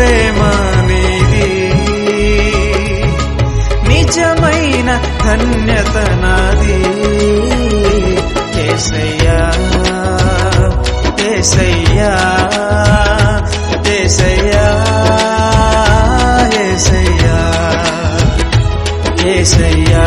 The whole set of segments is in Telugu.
ప్రేమ నీది నిజమైన ధన్యత నాది దేశయ్యా దేశయ్యా దేశయ్యా ఏసయ్యా ఏసయ్యా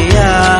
yeah.